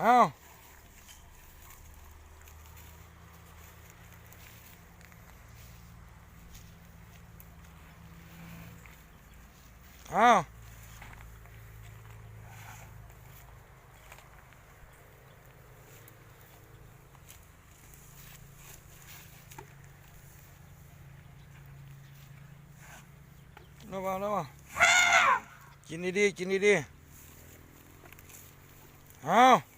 เอาเอาระวังระวังกินดีๆกินดีๆเอาโ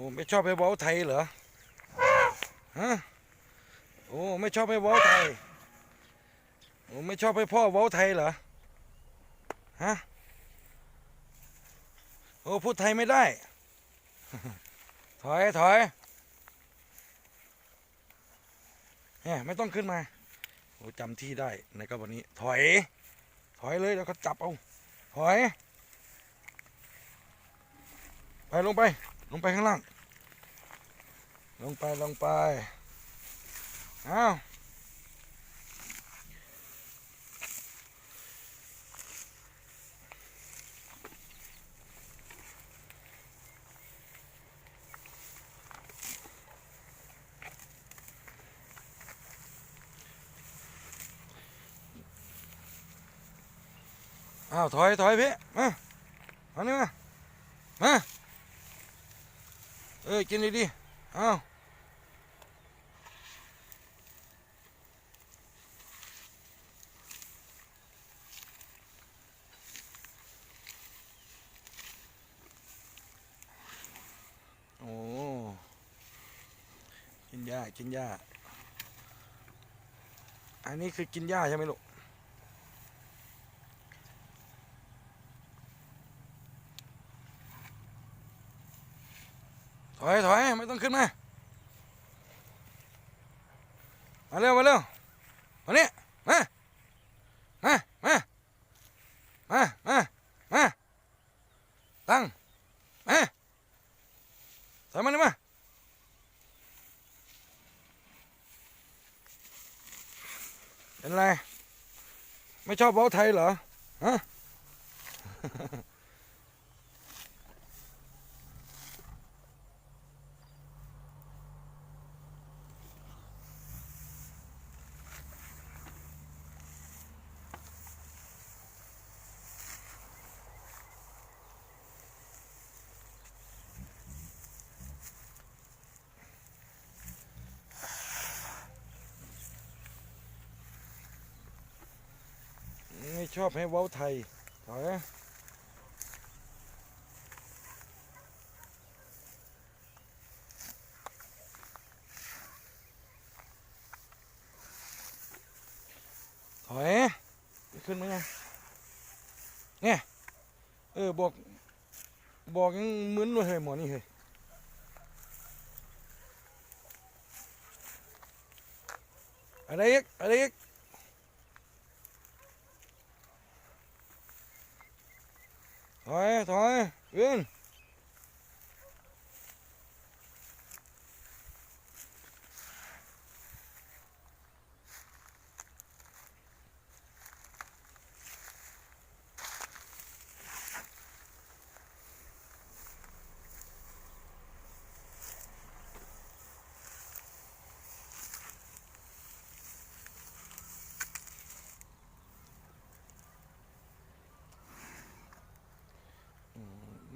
อ้ไม่ชอบไปเว้าไทยเหรอฮะโอ้ไม่ชอบไปเว้าไทยโอ้ไม่ชอบให้พ่อเว้าไทยเหรอฮะโอ้พูดไทยไม่ได้ ถอยถอยแหมไม่ต้องขึ้นมาโอ้จำที่ได้ในกระวันนี้ ถอย ถอยเลยแล้วก็จับเอา ถอย ไปลงไป ลงไปข้างล่าง ลงไปลงไปอ้าวอ้าวถอยถอยพี่มาเอานี่มามา เออกินดีๆอ้าวโอ้กินหญ้ากินหญ้าอันนี้คือกินหญ้าใช่ไหมลูก ถอยถอยไม่ต้องขึ้นมา มาเร็วมาเร็วมานี่มา มา มา มา มา มา ตั้ง มาถอยมานี่มาเป็นไร ไม่ชอบเว้าไทยเหรอ ฮะ ไม่ ชอบให้เว้าไทยถอยถอยขึ้นไหมเนี่ยเนี่ยเออบอก บอกยังเหมึนเลยเฮ้ยหมอนี่เฮ้ยอะไรอีกอะไรอีก ถอยถอยยืน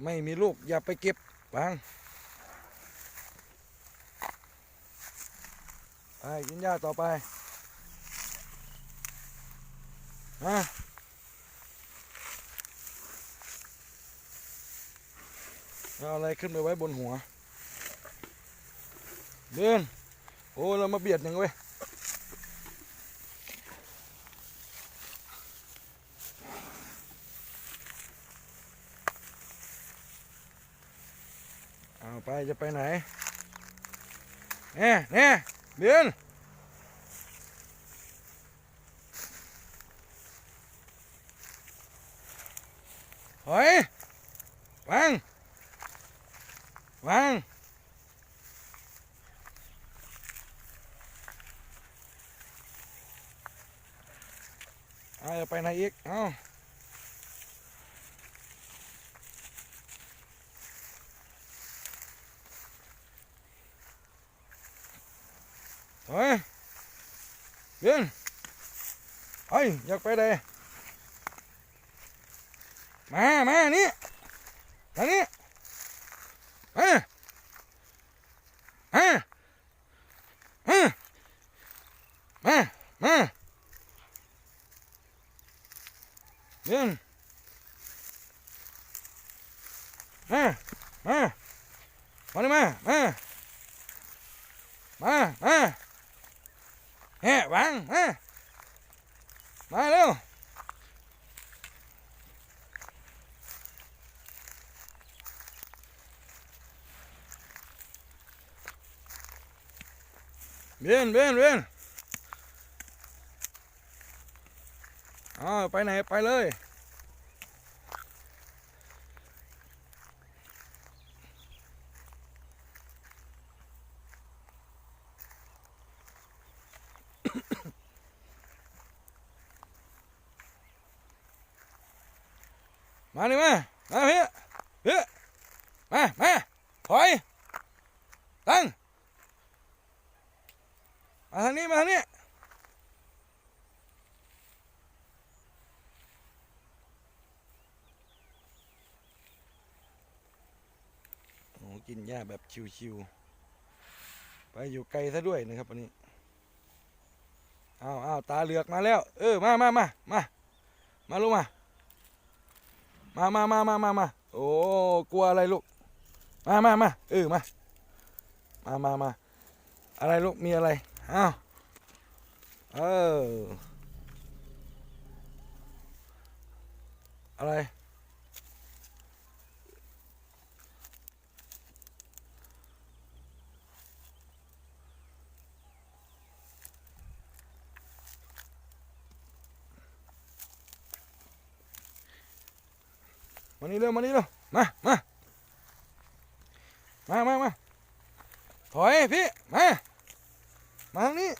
ไม่มีลูกอย่าไปเก็บฟังไปกินหญ้าต่อไปฮะเอาอะไรขึ้นไปไว้บนหัว เดิน โอ้ เรามาเบียดหนึ่งเว้ย เอาไป จะไปไหนเนี่ยเนี่ยเบียนถอยวางวางเอาจะไปไหนอีก เอา เฮ้ยเดินเฮ้ยอยากไปไหนมามานี่ทางนี้มามามามามาเดินมามามาเลยมามา มา มาเฮ้วาง มา มาเร็ว เบียนเบียนเบียนอ๋อไปไหนไปเลยมาดิมามาพี่พี่มา มา ถอย ตั้ง มาทางนี้มาทางนี้โอ้กินหญ้าแบบชิวๆไปอยู่ไกลซะด้วยนะครับวันนี้อ้าวอ้าวตาเหลือกมาแล้ว เออมามามามามาลูกมามามามามามามาโอ้กลัวอะไรลูก มามามาเออมา มามามาอะไรลูกมีอะไร อ้าวเอออะไรมานี่เร็วมานี่เร็วมามามามามาถอยพี่ มา มาทางนี้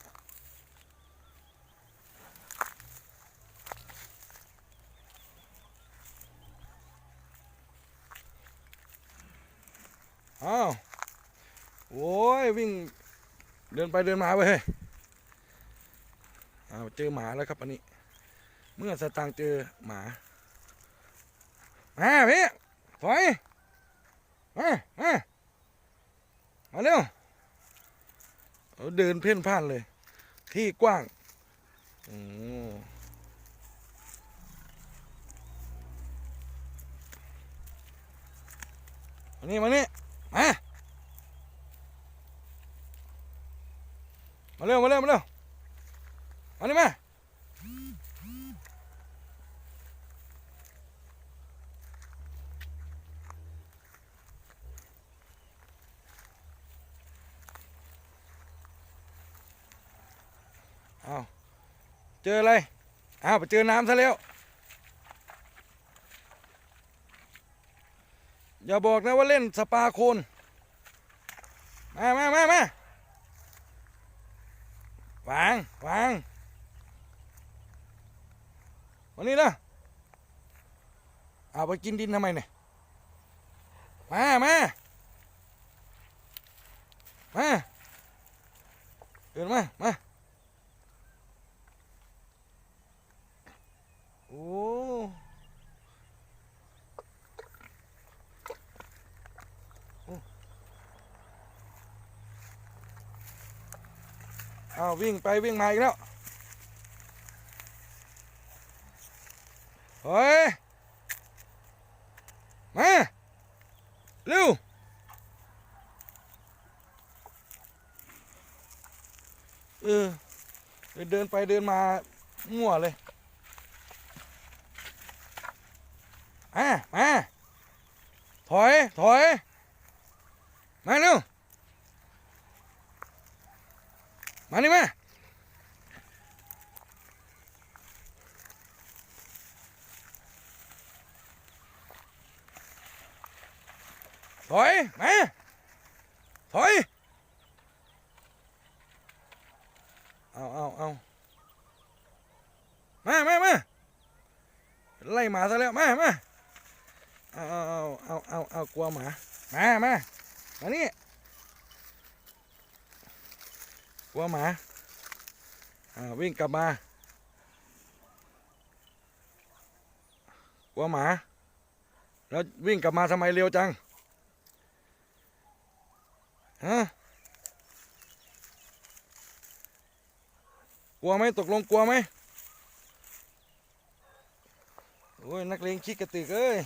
อ้าวโว้ยวิ่งเดินไปเดินมาไปเฮ้ยอ้าวเจอหมาแล้วครับอันนี้ เมื่อสตางเจอหมามาพี่ถอยมามามาเร็ว เดินเพ่นพ่านเลย ที่กว้างอันนี้มานี่มา มาเร็วมาเร็วมาเร็วมานี่มา เจออะไร อ้าวไปเจอน้ำซะแล้ว อย่าบอกนะว่าเล่นสปาโคน มามามามา วาง วาง วันนี้นะเอาไปกินดินทำไมเนี่ย มา มา มาเดินมา มา โอ้ โอ้เอาวิ่งไปวิ่งมาอีกแล้ว เฮ้ย มาเร็วเออเดินไปเดินมามั่วเลยมามาถอย ถอย มาเร็ว มานี่มาถอยมาถอยเอาเอาเอามามามาไล่หมาซะแล้วมามาเอาเอาเอาเอาเอาเอากลัวหมามามามานี่ กลัวหมาอ่าวิ่งกลับมากลัวหมา แล้ววิ่งกลับมาทำไมเร็วจังฮะกลัวไหมตกลงกลัวไหมโอ้ยนักเลงขี้กระตือกเอ้ย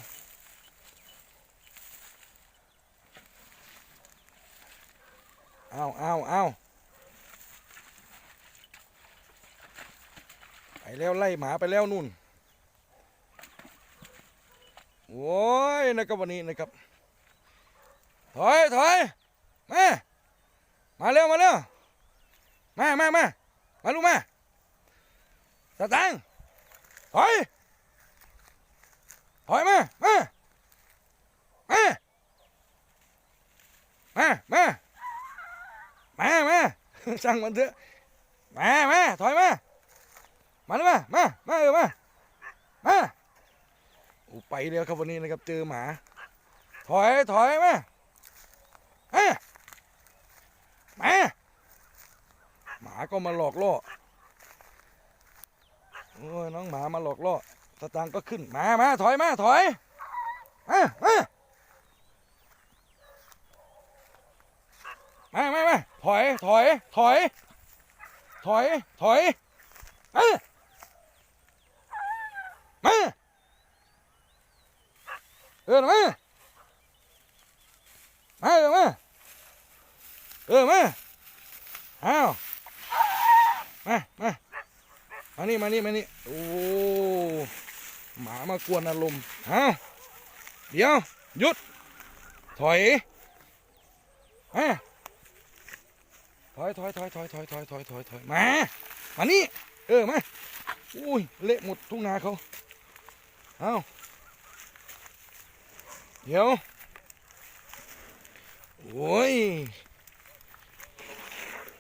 เอาเอาเอาไป แล้วไล่หมาไปแล้วนู่นโอ้ยนะครับวันนี้นะครับถอยถอยมามาเร็วมาเร็วมามามามาลูกมาสตังถอยถอยมามามามามามามาช่างมันเถอะมามาถอยมา มาเลยมามามาเออมามาอ้ไปแล้วครับวันนี้นะครับเจอหมา ถอยถอยมาเอ้มาหมาก็มาหลอกล่อโอ้ยน้องหมามาหลอกล่อสตางก็ขึ้นมามาถอยมาถอยมามามามามาถอยถอยถอยถอยถอยเอ้ย มาเออมามาเออมาเออมาอ้าวมามามานี่มานี่มานี่โอ้หมามากวนอารมณ์อ้าวเดี๋ยวหยุด ถอยมาถอยถอยถอยถอยถอยถอยถอยถอยถอยมา มานี่ เออ มา อุ้ย เละหมดทุ่งนาเขา เอ้าเดี๋ยว โอ้ย